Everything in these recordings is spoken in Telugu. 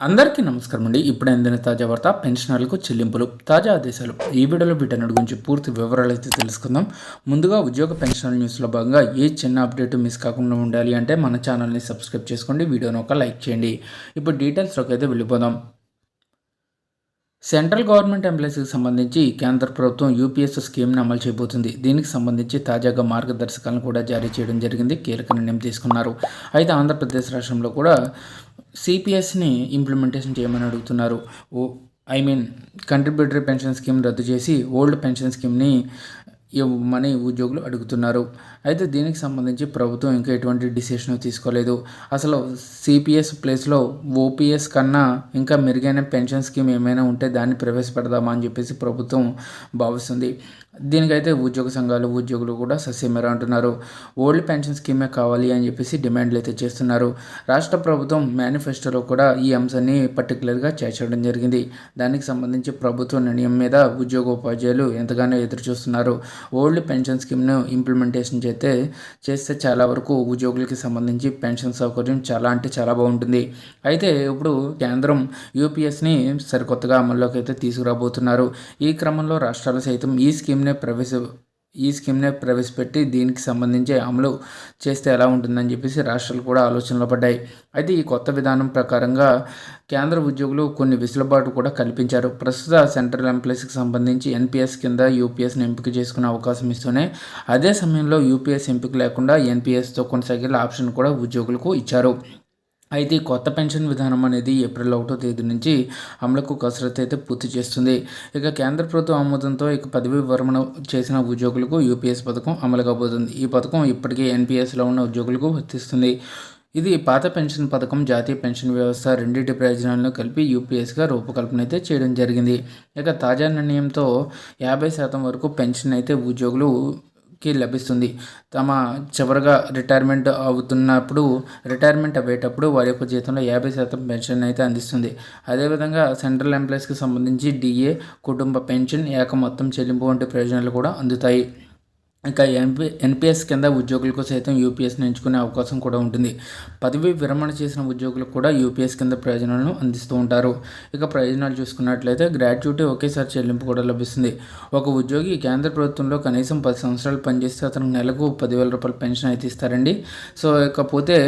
అందరికీ నమస్కారం అండి. ఇప్పుడు అందిన తాజా వార్త పెన్షనర్లకు చెల్లింపులు తాజా ఆదేశాలు. ఈ వీడియోలో వీటన్నిటి గురించి పూర్తి వివరాలు అయితే తెలుసుకుందాం. ముందుగా ఉద్యోగ పెన్షనర్ న్యూస్లో భాగంగా ఏ చిన్న అప్డేట్ మిస్ కాకుండా ఉండాలి అంటే మన ఛానల్ని సబ్స్క్రైబ్ చేసుకోండి. వీడియోని ఒక లైక్ చేయండి. ఇప్పుడు డీటెయిల్స్లోకి అయితే వెళ్ళిపోదాం. సెంట్రల్ గవర్నమెంట్ ఎంప్లాయీస్కి సంబంధించి కేంద్ర ప్రభుత్వం యూపీఎస్ స్కీమ్ని అమలు చేయబోతుంది. దీనికి సంబంధించి తాజాగా మార్గదర్శకాలను కూడా జారీ చేయడం జరిగింది. కీలక నిర్ణయం తీసుకున్నారు. అయితే ఆంధ్రప్రదేశ్ రాష్ట్రంలో కూడా సిపిఎస్ని ఇంప్లిమెంటేషన్ చేయమని అడుగుతున్నారు. ఓ I mean contributory pension scheme రద్దు చేసి ఓల్డ్ పెన్షన్ స్కీమ్ని ఇవ్వమని ఉద్యోగులు అడుగుతున్నారు. అయితే దీనికి సంబంధించి ప్రభుత్వం ఇంకా ఎటువంటి డిసిషన్ తీసుకోలేదు. అసలు సిపిఎస్ ప్లేస్లో ఓపీఎస్ కన్నా ఇంకా మెరుగైన పెన్షన్ స్కీమ్ ఏమైనా ఉంటే దాన్ని ప్రవేశపెడదామా అని చెప్పేసి ప్రభుత్వం భావిస్తుంది. దీనికైతే ఉద్యోగ సంఘాలు ఉద్యోగులు కూడా ససేమేరా అంటున్నారు. ఓల్డ్ పెన్షన్ స్కీమే కావాలి అని చెప్పేసి డిమాండ్లు అయితే చేస్తున్నారు. రాష్ట్ర ప్రభుత్వం మేనిఫెస్టోలో కూడా ఈ అంశాన్ని పర్టికులర్గా చేర్చడం జరిగింది. దానికి సంబంధించి ప్రభుత్వ నిర్ణయం మీద ఉద్యోగోపాధ్యాయులు ఎంతగానో ఎదురు చూస్తున్నారు ఓల్డ్ పెన్షన్ స్కీమ్ను ఇంప్లిమెంటేషన్ చేస్తే చేస్తే చాలా వరకు ఉద్యోగులకి సంబంధించి పెన్షన్ సౌకర్యం చాలా అంటే చాలా బాగుంటుంది. అయితే ఇప్పుడు కేంద్రం యూపీఎస్ని సరికొత్తగా అమల్లోకి అయితే తీసుకురాబోతున్నారు. ఈ క్రమంలో రాష్ట్రాలు సైతం ఈ స్కీమ్నే ప్రవేశ ఈ స్కీమ్ని ప్రవేశపెట్టి దీనికి సంబంధించి అమలు చేస్తే ఎలా ఉంటుందని చెప్పేసి రాష్ట్రాలు కూడా ఆలోచనలో పడ్డాయి. అయితే ఈ కొత్త విధానం ప్రకారంగా కేంద్ర ఉద్యోగులు కొన్ని వెసులుబాటు కూడా కల్పించారు. ప్రస్తుత సెంట్రల్ ఎంప్లాయీస్కి సంబంధించి ఎన్పిఎస్ కింద యూపీఎస్ని ఎంపిక చేసుకునే అవకాశం ఇస్తూనే అదే సమయంలో యూపీఎస్ ఎంపిక లేకుండా ఎన్పిఎస్తో కొనసాగేలా ఆప్షన్ కూడా ఉద్యోగులకు ఇచ్చారు. అయితే కొత్త పెన్షన్ విధానం అనేది ఏప్రిల్ ఒకటో తేదీ నుంచి అమలుకు కసరత్తు అయితే పూర్తి చేస్తుంది. ఇక కేంద్ర ప్రభుత్వం ఆమోదంతో ఇక పదవి విరమణ చేసిన ఉద్యోగులకు యూపీఎస్ పథకం అమలు కాబోతుంది ఈ పథకం ఇప్పటికే ఎన్పిఎస్లో ఉన్న ఉద్యోగులకు వర్తిస్తుంది. ఇది పాత పెన్షన్ పథకం జాతీయ పెన్షన్ వ్యవస్థ రెండింటి ప్రయోజనాలను కలిపి యూపీఎస్గా రూపకల్పన అయితే చేయడం జరిగింది. ఇక తాజా నిర్ణయంతో యాభై శాతం వరకు పెన్షన్ అయితే ఉద్యోగులు కి లభిస్తుంది. తమ చివరిగా రిటైర్మెంట్ అవుతున్నప్పుడు రిటైర్మెంట్ అయ్యేటప్పుడు వారి యొక్క జీతంలో యాభై శాతం పెన్షన్ అయితే అందిస్తుంది. అదేవిధంగా సెంట్రల్ ఎంప్లాయీస్కి సంబంధించి డిఏ కుటుంబ పెన్షన్ ఏక మొత్తం చెల్లింపు వంటి ప్రయోజనాలు కూడా అందుతాయి. ఇక ఎంపీ ఎన్పిఎస్ కింద ఉద్యోగులకు సైతం యూపీఎస్ని ఎంచుకునే అవకాశం కూడా ఉంటుంది. పదవి విరమణ చేసిన ఉద్యోగులకు కూడా యూపీఎస్ కింద ప్రయోజనాలను అందిస్తూ ఉంటారు. ఇక ప్రయోజనాలు చూసుకున్నట్లయితే గ్రాడ్యుటీ ఒకేసారి చెల్లింపు కూడా లభిస్తుంది. ఒక ఉద్యోగి కేంద్ర ప్రభుత్వంలో కనీసం పది సంవత్సరాలు పనిచేస్తే అతనికి నెలకు పదివేల రూపాయల పెన్షన్ అయితే ఇస్తారండి. సో ఇకపోతే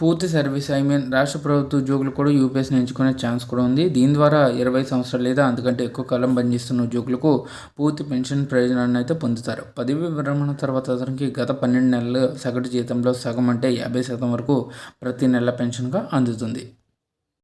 పూర్తి సర్వీస్ ఐ మీన్ రాష్ట్ర ప్రభుత్వ ఉద్యోగులు కూడా యూపీఎస్ని ఎంచుకునే ఛాన్స్ కూడా ఉంది. దీని ద్వారా ఇరవై సంవత్సరాలు లేదా అంతకంటే ఎక్కువ కాలం పనిచేస్తున్న ఉద్యోగులకు పూర్తి పెన్షన్ ప్రయోజనాన్ని అయితే పొందుతారు. పదవి విరమణ తర్వాత అతనికి గత పన్నెండు నెలలు సగటు జీతంలో సగం అంటే యాభై శాతం వరకు ప్రతి నెల పెన్షన్గా అందుతుంది.